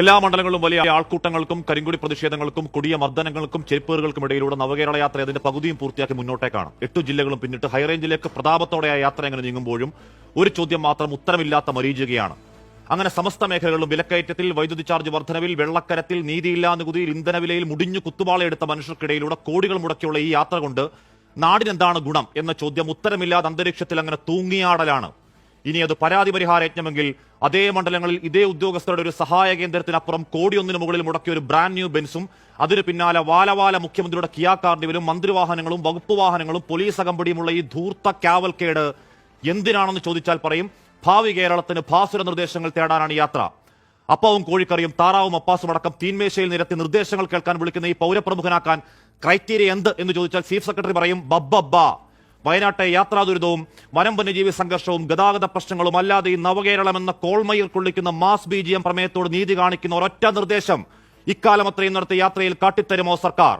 എല്ലാ മണ്ഡലങ്ങളിലും വലിയ ആൾക്കൂട്ടങ്ങൾക്കും കരിങ്കുടി പ്രതിഷേധങ്ങൾക്കും കൊടിയ മർദ്ദനങ്ങൾക്കും ചെരിപ്പേറുകൾക്കും ഇടയിലൂടെ നവകേരള യാത്ര അതിന്റെ പകുതിയും പൂർത്തിയാക്കി മുന്നോട്ടേക്കാണ്. എട്ട് ജില്ലകളും പിന്നിട്ട് ഹൈറേഞ്ചിലേക്ക് പ്രതാപത്തോടെ ആ യാത്ര അങ്ങനെ നീങ്ങുമ്പോഴും ഒരു ചോദ്യം മാത്രം ഉത്തരമില്ലാത്ത മരീചികയാണ്. അങ്ങനെ സമസ്ത മേഖലകളിലും വിലക്കയറ്റത്തിൽ വൈദ്യുതി ചാർജ് വർധനവിൽ വെള്ളക്കരത്തിൽ നീതിയില്ലാ നികുതിയിൽ ഇന്ധനവിലയിൽ മുടിഞ്ഞു കുത്തുവാളയെടുത്ത മനുഷ്യർക്കിടയിലൂടെ കോടികൾ മുടക്കിയുള്ള ഈ യാത്ര കൊണ്ട് നാടിനെന്താണ് ഗുണം എന്ന ചോദ്യം ഉത്തരമില്ലാതെ അന്തരീക്ഷത്തിൽ അങ്ങനെ തൂങ്ങിയാടലാണ്. ഇനി അത് പരാതി പരിഹാര യജ്ഞമെങ്കിൽ അതേ മണ്ഡലങ്ങളിൽ ഇതേ ഉദ്യോഗസ്ഥരുടെ ഒരു സഹായ കേന്ദ്രത്തിനപ്പുറം കോടിയൊന്നിന് മുകളിൽ മുടക്കിയ ഒരു ബ്രാൻഡ് ന്യൂ ബെൻസും അതിന് പിന്നാലെ വാലവാല മുഖ്യമന്ത്രിയുടെ കിയാ കാർണിവലും മന്ത്രിവാഹനങ്ങളും വകുപ്പ് വാഹനങ്ങളും പോലീസ് അകമ്പടിയുമുള്ള ഈ ധൂർത്ത കാവൽക്കേട് എന്തിനാണെന്ന് ചോദിച്ചാൽ പറയും ഭാവി കേരളത്തിന് ഭാസുര നിർദ്ദേശങ്ങൾ തേടാനാണ് യാത്ര. അപ്പവും കോഴിക്കറിയും താറാവും അപ്പാസും അടക്കം തീൻമേശയിൽ നിരത്തി നിർദ്ദേശങ്ങൾ കേൾക്കാൻ വിളിക്കുന്ന ഈ പൗരപ്രമുഖനാക്കാൻ ക്രൈറ്റീരിയ എന്ത് എന്ന് ചോദിച്ചാൽ ചീഫ് സെക്രട്ടറി പറയും ബബ്ബബ്ബ. വയനാട്ടെ യാത്രാ ദുരിതവും വനം വന്യജീവി സംഘർഷവും ഗതാഗത പ്രശ്നങ്ങളും അല്ലാതെ ഈ നവകേരളം എന്ന കോൾമയിൽ കൊള്ളിക്കുന്ന മാസ് ബി ജി എം പ്രമേയത്തോട് നീതി കാണിക്കുന്ന ഒരൊറ്റ നിർദ്ദേശം. ഇക്കാലം അത്രയും നടത്തിയ യാത്രയിൽ കാട്ടിത്തരുമോ സർക്കാർ?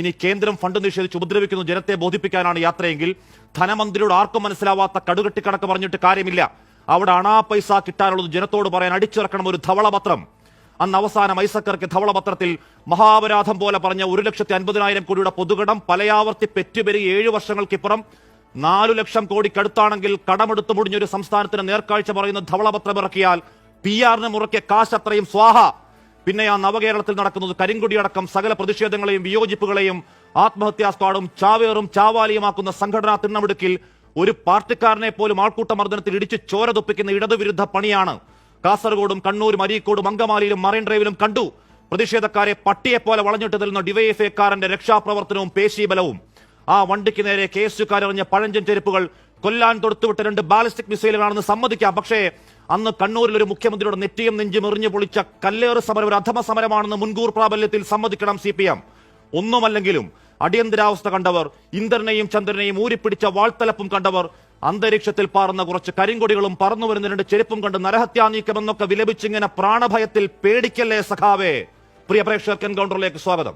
ഇനി കേന്ദ്രം ഫണ്ട് നിഷേധിച്ച് ഉപദ്രവിക്കുന്നു ജനത്തെ ബോധിപ്പിക്കാനാണ് യാത്രയെങ്കിൽ ധനമന്ത്രിയോട് ആർക്കും മനസ്സിലാവാത്ത കടുകെട്ടിക്കണക്ക് പറഞ്ഞിട്ട് കാര്യമില്ല. അവിടെ അണാ പൈസ കിട്ടാനുള്ളത് ജനത്തോട് പറയാൻ അടിച്ചിറക്കണം ഒരു ധവളപത്രം. അന്ന് അവസാനം ഐസക്കർക്ക് ധവളപത്രത്തിൽ മഹാപരാധം പോലെ പറഞ്ഞ ഒരു ലക്ഷത്തി അൻപതിനായിരം കോടിയുടെ പൊതുകടം പലയാവർത്തി പെറ്റുപെരുകി ഏഴു വർഷങ്ങൾക്കിപ്പുറം നാലു ലക്ഷം കോടിക്കടുത്താണെങ്കിൽ കടമെടുത്തു മുടിഞ്ഞൊരു സംസ്ഥാനത്തിന് നേർക്കാഴ്ച പറയുന്ന ധവളപത്രം ഇറക്കിയാൽ പി ആറിന് മുറക്കിയ കാശ് അത്രയും സ്വാഹ. പിന്നെ ആ നവകേരളത്തിൽ നടക്കുന്നത് കരിങ്കുടിയടക്കം സകല പ്രതിഷേധങ്ങളെയും വിയോജിപ്പുകളെയും ആത്മഹത്യാ സ്ക്വാഡും ചാവേറും ചാവാലിയുമാക്കുന്ന സംഘടനാ തിണ്ണമെടുക്കിൽ ഒരു പാർട്ടിക്കാരനെ പോലും ആൾക്കൂട്ട മർദ്ദനത്തിൽ ഇടിച്ച് ചോര തുപ്പിക്കുന്ന ഇടതുവിരുദ്ധ പണിയാണ്. കാസർഗോഡും കണ്ണൂരും അരീക്കോടും അങ്കമാലിയിലും മറൈൻ ഡ്രൈവിലും കണ്ടു. പ്രതിഷേധക്കാരെ പട്ടിയെ പോലെ വളഞ്ഞിട്ട് തരുന്ന ഡിവൈഎഫ്ഐക്കാരന്റെ രക്ഷാപ്രവർത്തനവും പേശീബലവും. ആ വണ്ടിക്ക് നേരെ കെ എസ് യുക്കാരറിഞ്ഞ പഴഞ്ചൻ ചെരുപ്പുകൾ കൊല്ലാൻ തൊടുത്തുവിട്ട രണ്ട് ബാലിസ്റ്റിക് മിസൈലുകളാണെന്ന് സമ്മതിക്കാം. പക്ഷേ അന്ന് കണ്ണൂരിൽ ഒരു മുഖ്യമന്ത്രിയുടെ നെറ്റിയും നെഞ്ചും എറിഞ്ഞു പൊളിച്ച കല്ലേറ് സമരം ഒരു അധമ സമരമാണെന്ന് മുൻകൂർ പ്രാബല്യത്തിൽ സമ്മതിക്കണം സി പി എം ഒന്നുമല്ലെങ്കിലും അടിയന്തരാവസ്ഥ കണ്ടവർ ഇന്ദ്രനെയും ചന്ദ്രനെയും ഊരിപ്പിടിച്ച വാൾത്തലപ്പും കണ്ടവർ അന്തരീക്ഷത്തിൽ പാറുന്ന കുറച്ച് കരിങ്കൊടികളും പറന്നു വരുന്ന രണ്ട് ചെരുപ്പും കണ്ട് നരഹത്യാ നീക്കമെന്നൊക്കെ വിലപിച്ചിങ്ങനെ പ്രാണഭയത്തിൽ പേടിക്കല്ലേ സഖാവേ? പ്രിയ പ്രേക്ഷകർക്ക് എൻകൗണ്ടറിലേക്ക് സ്വാഗതം.